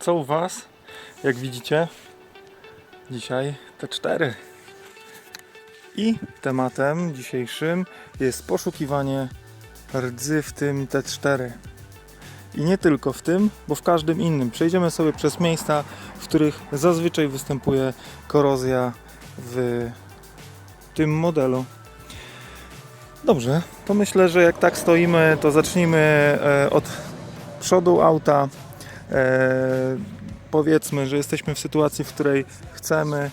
Co u Was? Jak widzicie, dzisiaj te cztery. I tematem dzisiejszym jest poszukiwanie rdzy w tym T4. I nie tylko w tym, bo w każdym innym. Przejdziemy sobie przez miejsca, w których zazwyczaj występuje korozja w tym modelu. Dobrze, to myślę, że jak tak stoimy, to zacznijmy e, od przodu auta. E, powiedzmy, że jesteśmy w sytuacji, w której chcemy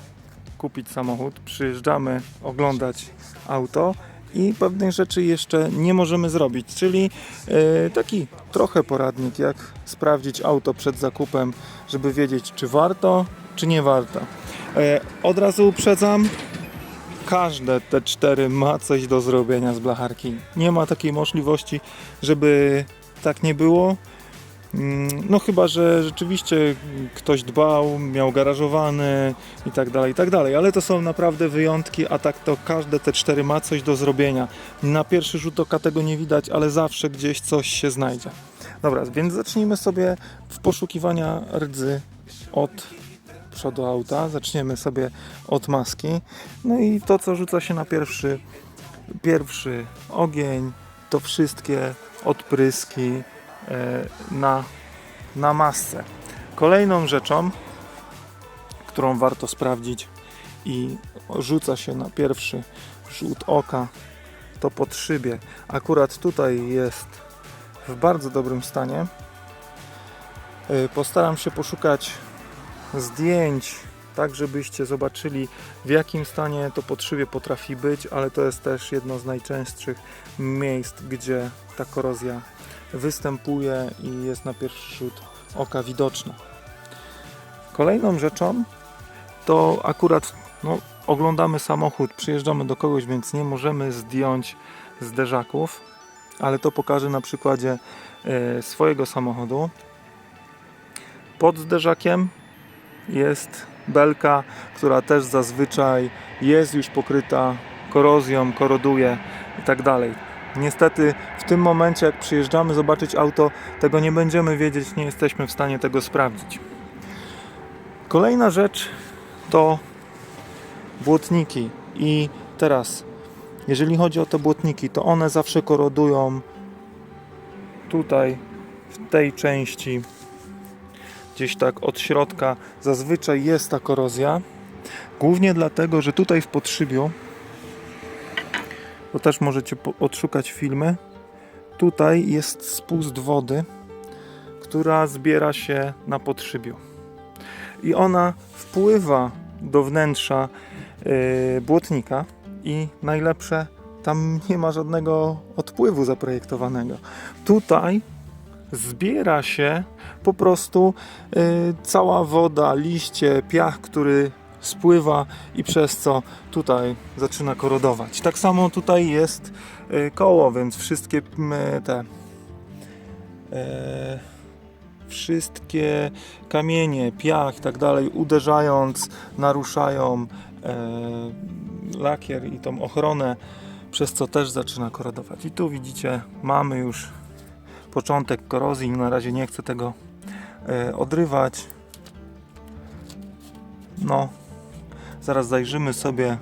kupić samochód, przyjeżdżamy oglądać auto i pewnych rzeczy jeszcze nie możemy zrobić, czyli e, taki trochę poradnik, jak sprawdzić auto przed zakupem, żeby wiedzieć, czy warto, czy nie warto. E, od razu uprzedzam, każde te cztery ma coś do zrobienia z blacharki. Nie ma takiej możliwości, żeby tak nie było. Mm, No chyba, że rzeczywiście ktoś dbał, miał garażowany i tak dalej, i tak dalej, ale to są naprawdę wyjątki, a tak to każde te cztery ma coś do zrobienia. Na pierwszy rzut oka tego nie widać, ale zawsze gdzieś coś się znajdzie. Dobra, więc zacznijmy sobie w poszukiwania rdzy od przodu auta. Zaczniemy sobie od maski. No i to, co rzuca się na pierwszy, pierwszy ogień, to wszystkie odpryski na, na masce. Kolejną rzeczą, którą warto sprawdzić i rzuca się na pierwszy rzut oka, to podszybie. Akurat tutaj jest w bardzo dobrym stanie. E, Postaram się poszukać zdjęć, tak żebyście zobaczyli w jakim stanie to podszybie potrafi być, ale to jest też jedno z najczęstszych miejsc, gdzie ta korozja występuje i jest na pierwszy rzut oka widoczna. Kolejną rzeczą to akurat no, oglądamy samochód, przyjeżdżamy do kogoś, więc nie możemy zdjąć zderzaków, ale to pokażę na przykładzie e, swojego samochodu. Pod zderzakiem jest belka, która też zazwyczaj jest już pokryta korozją, koroduje i tak dalej. Niestety w tym momencie, jak przyjeżdżamy zobaczyć auto, tego nie będziemy wiedzieć, nie jesteśmy w stanie tego sprawdzić. Kolejna rzecz to błotniki. I teraz, jeżeli chodzi o te błotniki, to one zawsze korodują tutaj, w tej części gdzieś tak od środka zazwyczaj jest ta korozja. Głównie dlatego, że tutaj w podszybiu, to też możecie odszukać filmy, tutaj jest spust wody, która zbiera się na podszybiu. I ona wpływa do wnętrza yy, błotnika i najlepsze, tam nie ma żadnego odpływu zaprojektowanego. Tutaj zbiera się po prostu y, cała woda, liście, piach, który spływa i przez co tutaj zaczyna korodować. Tak samo tutaj jest y, koło, więc wszystkie te e, wszystkie kamienie, piach i tak dalej uderzając, naruszają e, lakier i tą ochronę, przez co też zaczyna korodować. I tu widzicie, mamy już początek korozji. Na razie nie chcę tego e, odrywać. No, zaraz zajrzymy sobie,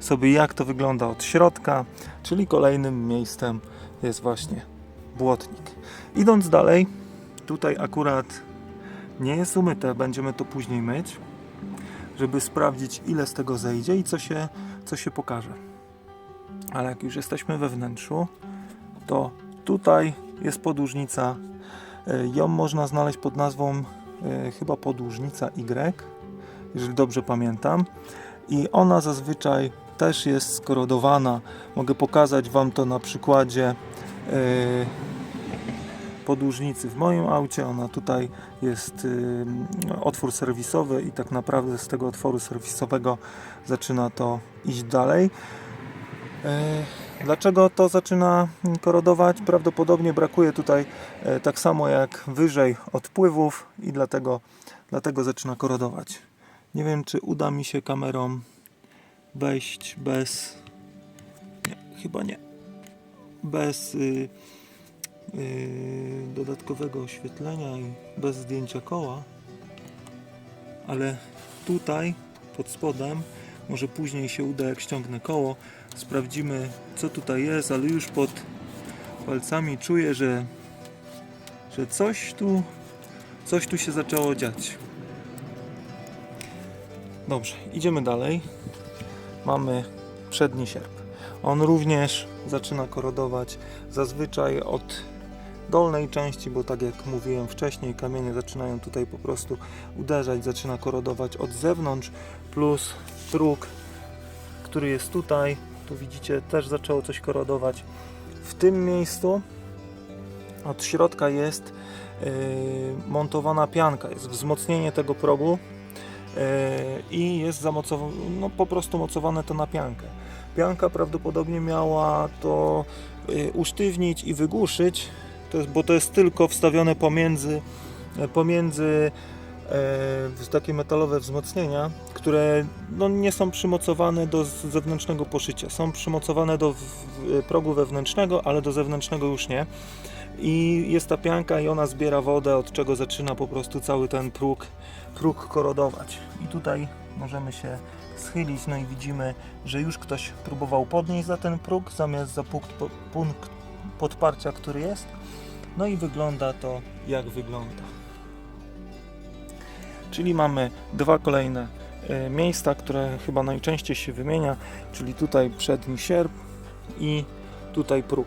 sobie jak to wygląda od środka, czyli kolejnym miejscem jest właśnie błotnik. Idąc dalej, tutaj akurat nie jest umyte, będziemy to później myć, żeby sprawdzić ile z tego zejdzie i co się, co się pokaże. Ale jak już jesteśmy we wnętrzu, to tutaj jest podłużnica. E, Ją można znaleźć pod nazwą e, chyba podłużnica Y, jeżeli dobrze pamiętam. I ona zazwyczaj też jest skorodowana. Mogę pokazać Wam to na przykładzie e, podłużnicy w moim aucie. Ona tutaj jest e, otwór serwisowy i tak naprawdę z tego otworu serwisowego zaczyna to iść dalej. E, Dlaczego to zaczyna korodować? Prawdopodobnie brakuje tutaj tak samo jak wyżej odpływów i dlatego, dlatego zaczyna korodować. Nie wiem, czy uda mi się kamerą wejść bez. Nie, chyba nie. Bez y, yy, dodatkowego oświetlenia i bez zdjęcia koła, ale tutaj pod spodem, może później się uda jak ściągnę koło, sprawdzimy co tutaj jest, ale już pod palcami czuję, że, że coś tu coś tu się zaczęło dziać. Dobrze, idziemy dalej. Mamy przedni sierp. On również zaczyna korodować zazwyczaj od dolnej części, bo tak jak mówiłem wcześniej, kamienie zaczynają tutaj po prostu uderzać, zaczyna korodować od zewnątrz, plus próg, który jest tutaj, tu widzicie, też zaczęło coś korodować. W tym miejscu od środka jest yy, montowana pianka, jest wzmocnienie tego progu i jest zamocowane, no po prostu mocowane to na piankę. Pianka prawdopodobnie miała to yy, usztywnić i wygłuszyć, bo to jest tylko wstawione pomiędzy, e, pomiędzy e, takie metalowe wzmocnienia, które no, nie są przymocowane do zewnętrznego poszycia. Są przymocowane do progu wewnętrznego, ale do zewnętrznego już nie. I jest ta pianka i ona zbiera wodę, od czego zaczyna po prostu cały ten próg, próg korodować. I tutaj możemy się schylić, no i widzimy, że już ktoś próbował podnieść za ten próg, zamiast za punkt, punkt podparcia, który jest. No i wygląda to jak wygląda. Czyli mamy dwa kolejne e, miejsca, które chyba najczęściej się wymienia, czyli tutaj przedni sierp i tutaj próg.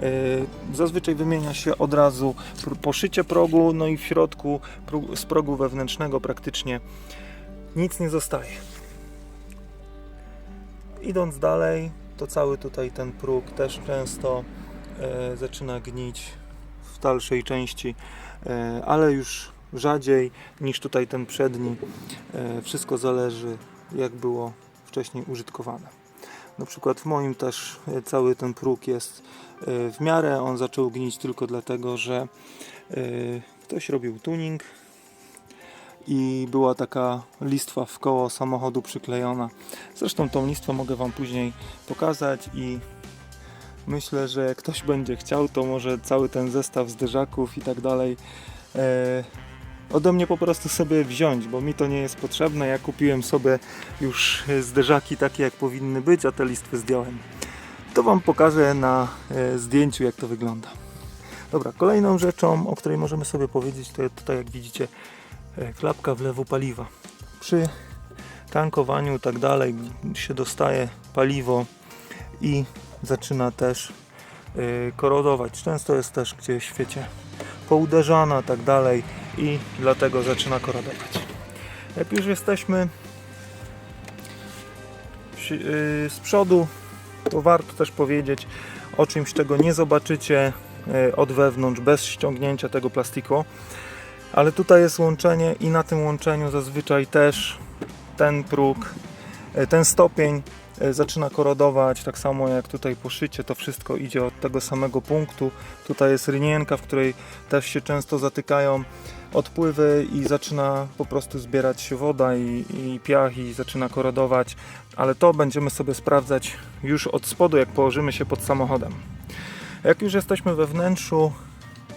E, Zazwyczaj wymienia się od razu poszycie progu, no i w środku z progu wewnętrznego praktycznie nic nie zostaje. Idąc dalej, to cały tutaj ten próg też często e, zaczyna gnić w dalszej części, e, ale już rzadziej niż tutaj ten przedni. Wszystko zależy jak było wcześniej użytkowane. Na przykład w moim też e, cały ten próg jest e, w miarę. On zaczął gnić tylko dlatego, że e, ktoś robił tuning i była taka listwa w koło samochodu przyklejona. Zresztą tą listwę mogę Wam później pokazać i myślę, że jak ktoś będzie chciał, to może cały ten zestaw zderzaków i tak dalej ode mnie po prostu sobie wziąć, bo mi to nie jest potrzebne. Ja kupiłem sobie już e, zderzaki takie jak powinny być, a te listwy zdjąłem. To Wam pokażę na e, zdjęciu jak to wygląda. Dobra, kolejną rzeczą, o której możemy sobie powiedzieć, to tutaj jak widzicie e, klapka wlewu paliwa. Przy tankowaniu tak dalej się dostaje paliwo i zaczyna też y, korodować. Często jest też gdzieś, wiecie, pouderzana tak dalej i dlatego zaczyna korodować. Jak już jesteśmy y, z przodu, to warto też powiedzieć o czymś, czego nie zobaczycie y, od wewnątrz bez ściągnięcia tego plastiku. Ale tutaj jest łączenie i na tym łączeniu zazwyczaj też ten próg, y, ten stopień zaczyna korodować, tak samo jak tutaj poszycie, to wszystko idzie od tego samego punktu. Tutaj jest rynienka, w której też się często zatykają odpływy i zaczyna po prostu zbierać się woda i, i piach i zaczyna korodować, ale to będziemy sobie sprawdzać już od spodu, jak położymy się pod samochodem. Jak już jesteśmy we wnętrzu,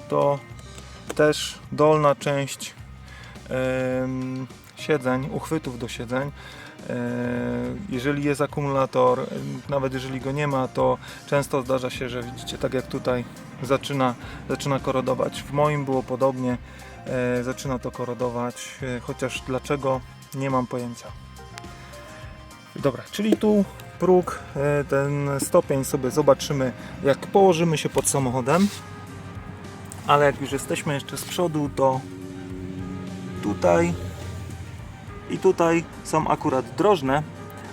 to też dolna część em, siedzeń, uchwytów do siedzeń. E, Jeżeli jest akumulator, nawet jeżeli go nie ma, to często zdarza się, że widzicie, tak jak tutaj zaczyna, zaczyna korodować. W moim było podobnie, e, zaczyna to korodować, e, chociaż dlaczego nie mam pojęcia. Dobra, czyli tu próg, ten stopień sobie zobaczymy, jak położymy się pod samochodem. Ale jak już jesteśmy jeszcze z przodu, to tutaj i tutaj są akurat drożne,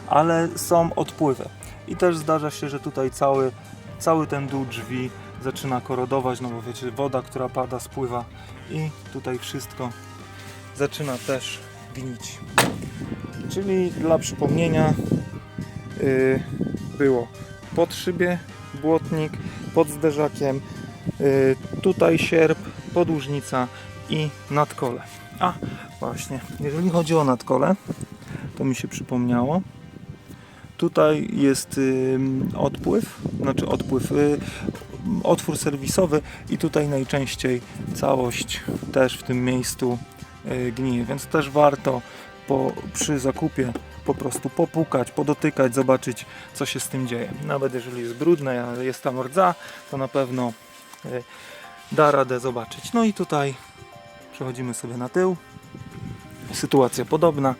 ale są odpływy. I też zdarza się, że tutaj cały, cały ten dół drzwi zaczyna korodować, no bo wiecie, woda, która pada, spływa i tutaj wszystko zaczyna też gnić. Czyli dla przypomnienia yy, było pod szybie błotnik, pod zderzakiem, yy, tutaj sierp, podłużnica i nadkole. A właśnie, jeżeli chodzi o nadkole, to mi się przypomniało. Tutaj jest ym, odpływ, znaczy odpływ, y, otwór serwisowy i tutaj najczęściej całość też w tym miejscu e, gnije, więc też warto po, przy zakupie po prostu popukać, podotykać, zobaczyć co się z tym dzieje. Nawet jeżeli jest brudne, jest tam rdza, to na pewno e, da radę zobaczyć. No i tutaj przechodzimy sobie na tył. Sytuacja podobna.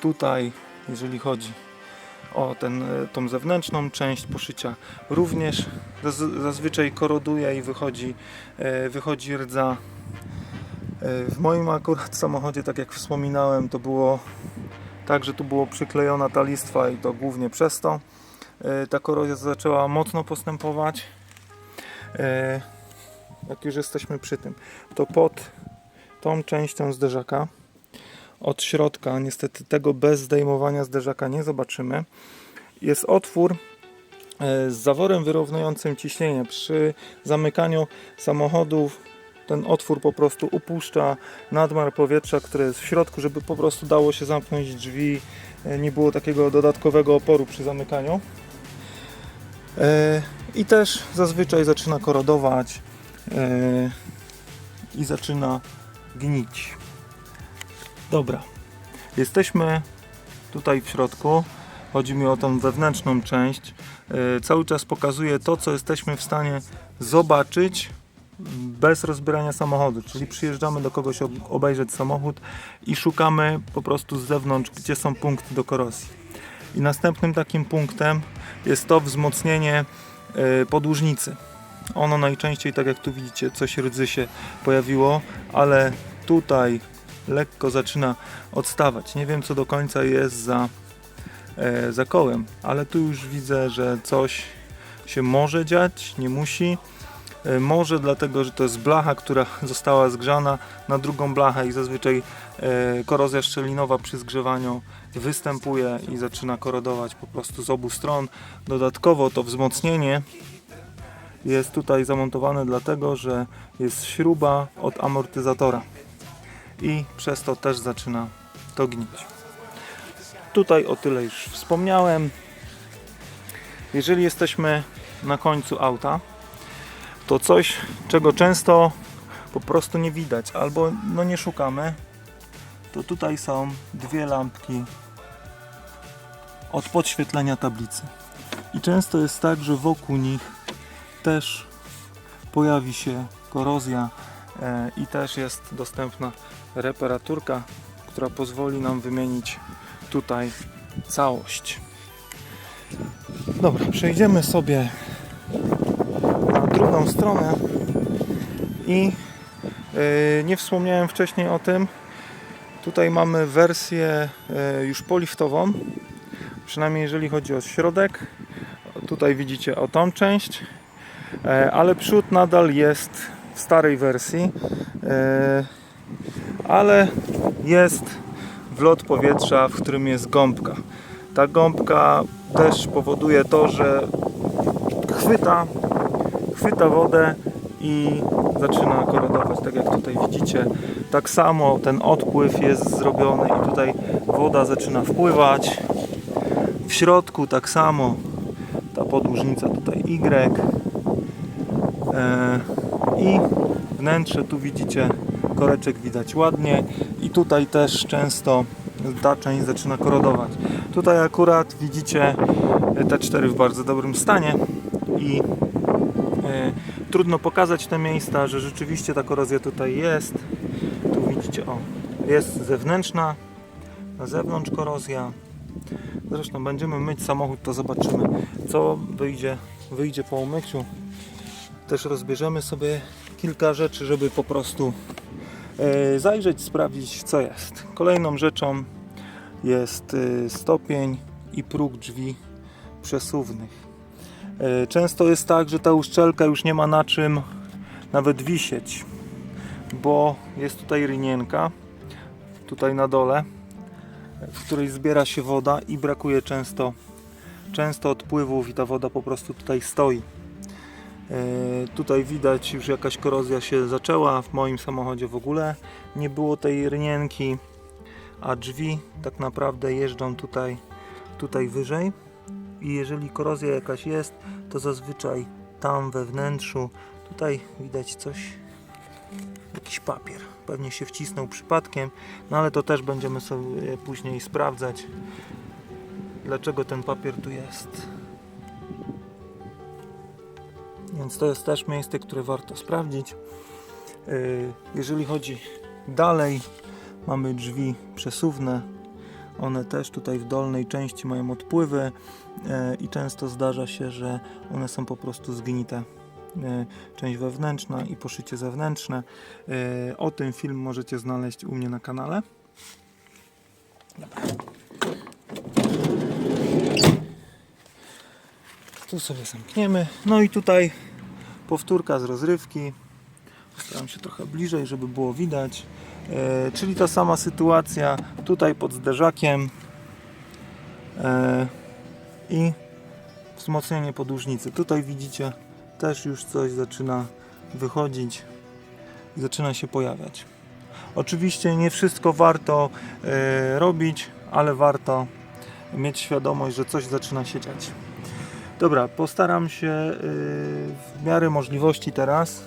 Tutaj, jeżeli chodzi o ten, e, tą zewnętrzną część poszycia, również zaz- zazwyczaj koroduje i wychodzi, e, wychodzi rdza. E, W moim akurat samochodzie, tak jak wspominałem, to było tak, że tu było przyklejona ta listwa i to głównie przez to. Ta korozja zaczęła mocno postępować. Jak już jesteśmy przy tym, to pod tą częścią zderzaka od środka, niestety tego bez zdejmowania zderzaka nie zobaczymy, jest otwór e, z zaworem wyrównującym ciśnienie. Przy zamykaniu samochodów ten otwór po prostu upuszcza nadmiar powietrza, które jest w środku, żeby po prostu dało się zamknąć drzwi, e, nie było takiego dodatkowego oporu przy zamykaniu. E, I też zazwyczaj zaczyna korodować i zaczyna gnić. Dobra, jesteśmy tutaj w środku. Chodzi mi o tą wewnętrzną część. E, Cały czas pokazuję to, co jesteśmy w stanie zobaczyć bez rozbierania samochodu, czyli przyjeżdżamy do kogoś ob- obejrzeć samochód i szukamy po prostu z zewnątrz, gdzie są punkty do korozji. I następnym takim punktem jest to wzmocnienie e, podłużnicy. Ono najczęściej, tak jak tu widzicie, coś rdzy się pojawiło, ale tutaj lekko zaczyna odstawać. Nie wiem, co do końca jest za, e, za kołem, ale tu już widzę, że coś się może dziać, nie musi. E, Może dlatego, że to jest blacha, która została zgrzana na drugą blachę i zazwyczaj e, korozja szczelinowa przy zgrzewaniu występuje i zaczyna korodować po prostu z obu stron. Dodatkowo to wzmocnienie jest tutaj zamontowane dlatego, że jest śruba od amortyzatora i przez to też zaczyna to gnić. Tutaj o tyle już wspomniałem. Jeżeli jesteśmy na końcu auta, to coś, czego często po prostu nie widać albo no nie szukamy, to tutaj są dwie lampki od podświetlenia tablicy. I często jest tak, że wokół nich też pojawi się korozja e, i też jest dostępna reparaturka, która pozwoli nam wymienić tutaj całość. Dobra, przejdziemy sobie na drugą stronę i e, nie wspomniałem wcześniej o tym. Tutaj mamy wersję e, już poliftową, przynajmniej jeżeli chodzi o środek. Tutaj widzicie o tą część, ale przód nadal jest w starej wersji, e, ale jest wlot powietrza, w którym jest gąbka. Ta gąbka też powoduje to, że chwyta, chwyta wodę i zaczyna korodować, tak jak tutaj widzicie. Tak samo ten odpływ jest zrobiony i tutaj woda zaczyna wpływać. W środku tak samo ta podłużnica tutaj Y. E, I wnętrze tu widzicie, koreczek widać ładnie i tutaj też często ta część zaczyna korodować. Tutaj akurat widzicie te cztery w bardzo dobrym stanie i e, trudno pokazać te miejsca, że rzeczywiście ta korozja tutaj jest. Tu widzicie, o, jest zewnętrzna, na zewnątrz korozja. Zresztą będziemy myć samochód, to zobaczymy, co wyjdzie, wyjdzie po umyciu. Też rozbierzemy sobie kilka rzeczy, żeby po prostu e, zajrzeć, sprawdzić, co jest. Kolejną rzeczą jest e, stopień i próg drzwi przesuwnych. E, Często jest tak, że ta uszczelka już nie ma na czym nawet wisieć, bo jest tutaj rynienka, tutaj na dole, w której zbiera się woda i brakuje często, często odpływów i ta woda po prostu tutaj stoi. E, Tutaj widać już jakaś korozja się zaczęła, w moim samochodzie w ogóle nie było tej rynienki, a drzwi tak naprawdę jeżdżą tutaj, tutaj wyżej i jeżeli korozja jakaś jest, to zazwyczaj tam we wnętrzu. Tutaj widać coś, jakiś papier. Pewnie się wcisnął przypadkiem, no ale to też będziemy sobie później sprawdzać, dlaczego ten papier tu jest. Więc to jest też miejsce, które warto sprawdzić. Yy, Jeżeli chodzi dalej, mamy drzwi przesuwne. One też tutaj w dolnej części mają odpływy yy, i często zdarza się, że one są po prostu zgnite. Yy, Część wewnętrzna i poszycie zewnętrzne. O tym film możecie znaleźć u mnie na kanale. Tu sobie zamkniemy. No i tutaj powtórka z rozrywki. Postaram się trochę bliżej, żeby było widać. E, czyli ta sama sytuacja tutaj pod zderzakiem e, i wzmocnienie podłużnicy. Tutaj widzicie też już coś zaczyna wychodzić i zaczyna się pojawiać. Oczywiście nie wszystko warto e, robić, ale warto mieć świadomość, że coś zaczyna się dziać. Dobra, postaram się y, w miarę możliwości teraz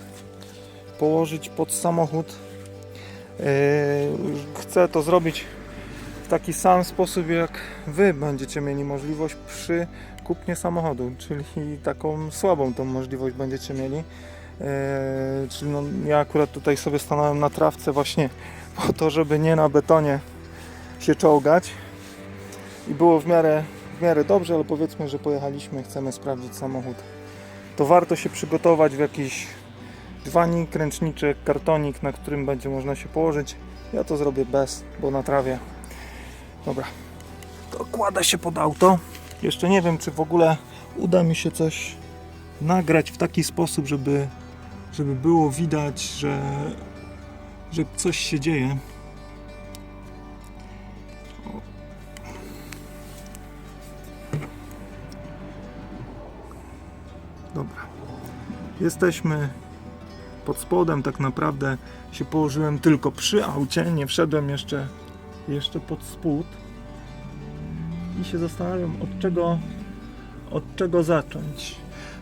położyć pod samochód. Y, Chcę to zrobić w taki sam sposób, jak Wy będziecie mieli możliwość przy kupnie samochodu, czyli taką słabą tą możliwość będziecie mieli. Y, Czyli no, ja akurat tutaj sobie stanąłem na trawce właśnie po to, żeby nie na betonie się czołgać i było w miarę miarę dobrze, ale powiedzmy, że pojechaliśmy, chcemy sprawdzić samochód, to warto się przygotować w jakiś dywanik, ręczniczek, kartonik, na którym będzie można się położyć. Ja to zrobię bez, bo na trawie. Dobra, to kładę się pod auto. Jeszcze nie wiem, czy w ogóle uda mi się coś nagrać w taki sposób, żeby, żeby było widać, że, że coś się dzieje. Jesteśmy pod spodem, tak naprawdę się położyłem tylko przy aucie, nie wszedłem jeszcze, jeszcze pod spód. I się zastanawiam, od czego, od czego zacząć.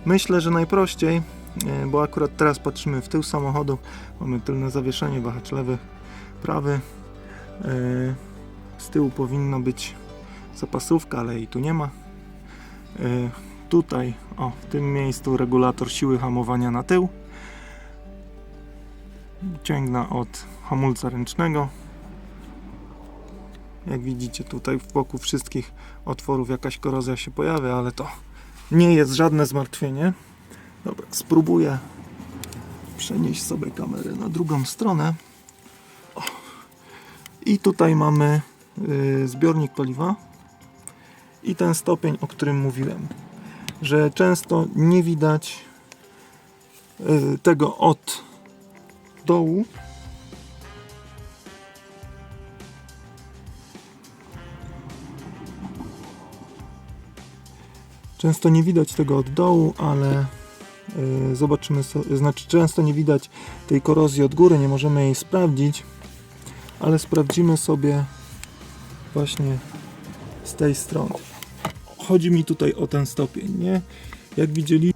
Myślę, że najprościej, e, bo akurat teraz patrzymy w tył samochodu, mamy tylne zawieszenie, wahacz lewy, prawy. E, Z tyłu powinna być zapasówka, ale jej tu nie ma. Tutaj, o, w tym miejscu regulator siły hamowania na tył. Ciągna od hamulca ręcznego. Jak widzicie tutaj w boku wszystkich otworów jakaś korozja się pojawia, ale to nie jest żadne zmartwienie. Dobra, spróbuję przenieść sobie kamerę na drugą stronę. O. I tutaj mamy y, zbiornik paliwa i ten stopień, o którym mówiłem że często nie widać y, tego od dołu. Często nie widać tego od dołu, ale y, zobaczymy, znaczy często nie widać tej korozji od góry, nie możemy jej sprawdzić, ale sprawdzimy sobie właśnie z tej strony chodzi mi tutaj o ten stopień, nie? Jak widzieli.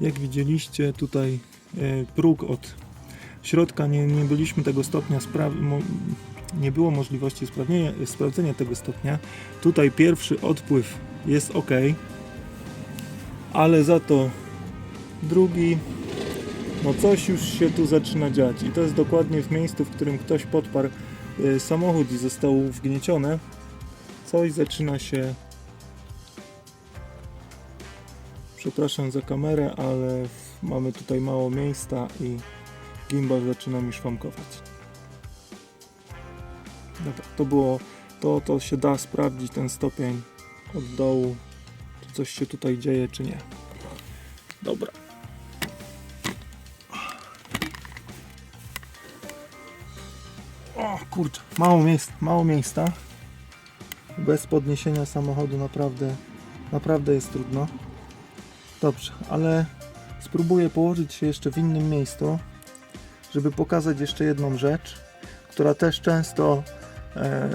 Jak widzieliście tutaj e, próg od środka, nie, nie byliśmy tego stopnia nie było możliwości sprawdzenia tego stopnia. Tutaj pierwszy odpływ jest ok, ale za to drugi no coś już się tu zaczyna dziać i to jest dokładnie w miejscu, w którym ktoś podparł y, samochód i został wgnieciony. Coś zaczyna się. Przepraszam za kamerę, ale mamy tutaj mało miejsca i gimbal zaczyna mi szwankować. Dobra, to było. To, to się da sprawdzić ten stopień od dołu, czy coś się tutaj dzieje, czy nie. Dobra. Kurczę, mało miejsca, mało miejsca. Bez podniesienia samochodu naprawdę, naprawdę jest trudno. Dobrze, ale spróbuję położyć się jeszcze w innym miejscu, żeby pokazać jeszcze jedną rzecz, która też często e,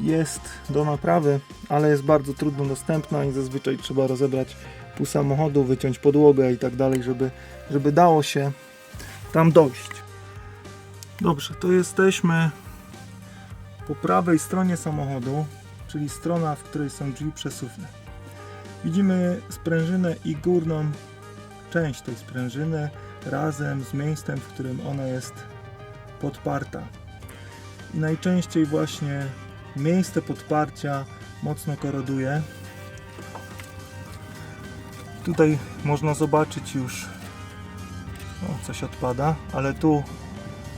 jest do naprawy, ale jest bardzo trudno dostępna i zazwyczaj trzeba rozebrać pół samochodu, wyciąć podłogę i tak dalej, żeby, żeby dało się tam dojść. Dobrze, to jesteśmy po prawej stronie samochodu, czyli strona, w której są drzwi przesuwne. Widzimy sprężynę i górną część tej sprężyny razem z miejscem, w którym ona jest podparta. I najczęściej właśnie miejsce podparcia mocno koroduje. Tutaj można zobaczyć już o, coś odpada, ale tu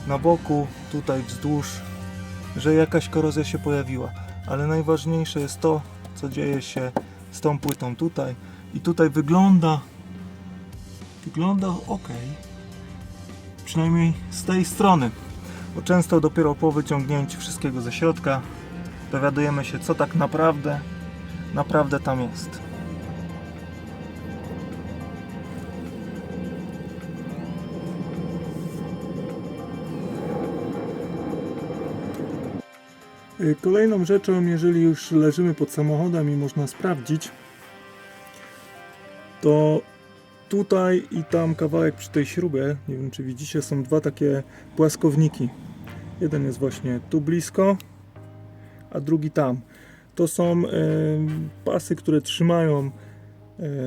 na boku, tutaj wzdłuż, że jakaś korozja się pojawiła. Ale najważniejsze jest to, co dzieje się z tą płytą tutaj. I tutaj wygląda wygląda ok. Przynajmniej z tej strony. Bo często dopiero po wyciągnięciu wszystkiego ze środka dowiadujemy się, co tak naprawdę naprawdę tam jest. Kolejną rzeczą, jeżeli już leżymy pod samochodem i można sprawdzić, to tutaj i tam kawałek przy tej śrubie, nie wiem czy widzicie, są dwa takie płaskowniki. Jeden jest właśnie tu blisko, a drugi tam. To są pasy, które trzymają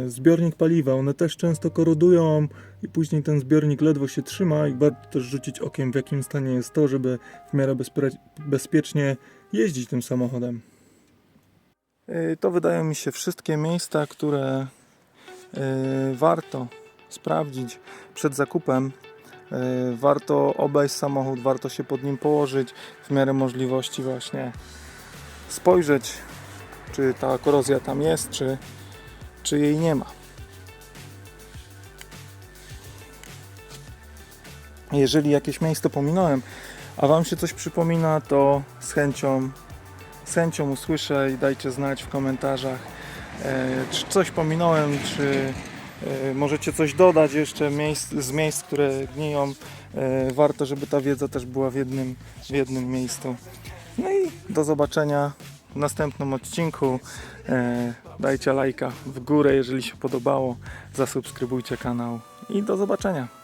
zbiornik paliwa. One też często korodują i później ten zbiornik ledwo się trzyma i warto też rzucić okiem w jakim stanie jest to, żeby w miarę bezpiecznie jeździć tym samochodem. E, To wydają mi się wszystkie miejsca, które e, warto sprawdzić przed zakupem. E, Warto obejść samochód, warto się pod nim położyć, w miarę możliwości właśnie spojrzeć, czy ta korozja tam jest, czy, czy jej nie ma. Jeżeli jakieś miejsce pominąłem, a Wam się coś przypomina, to z chęcią, z chęcią usłyszę i dajcie znać w komentarzach, e, czy coś pominąłem, czy e, możecie coś dodać jeszcze miejsc, z miejsc, które gniją. E, warto, żeby ta wiedza też była w jednym, w jednym miejscu. No i do zobaczenia w następnym odcinku. Dajcie lajka w górę, jeżeli się podobało. Zasubskrybujcie kanał i do zobaczenia.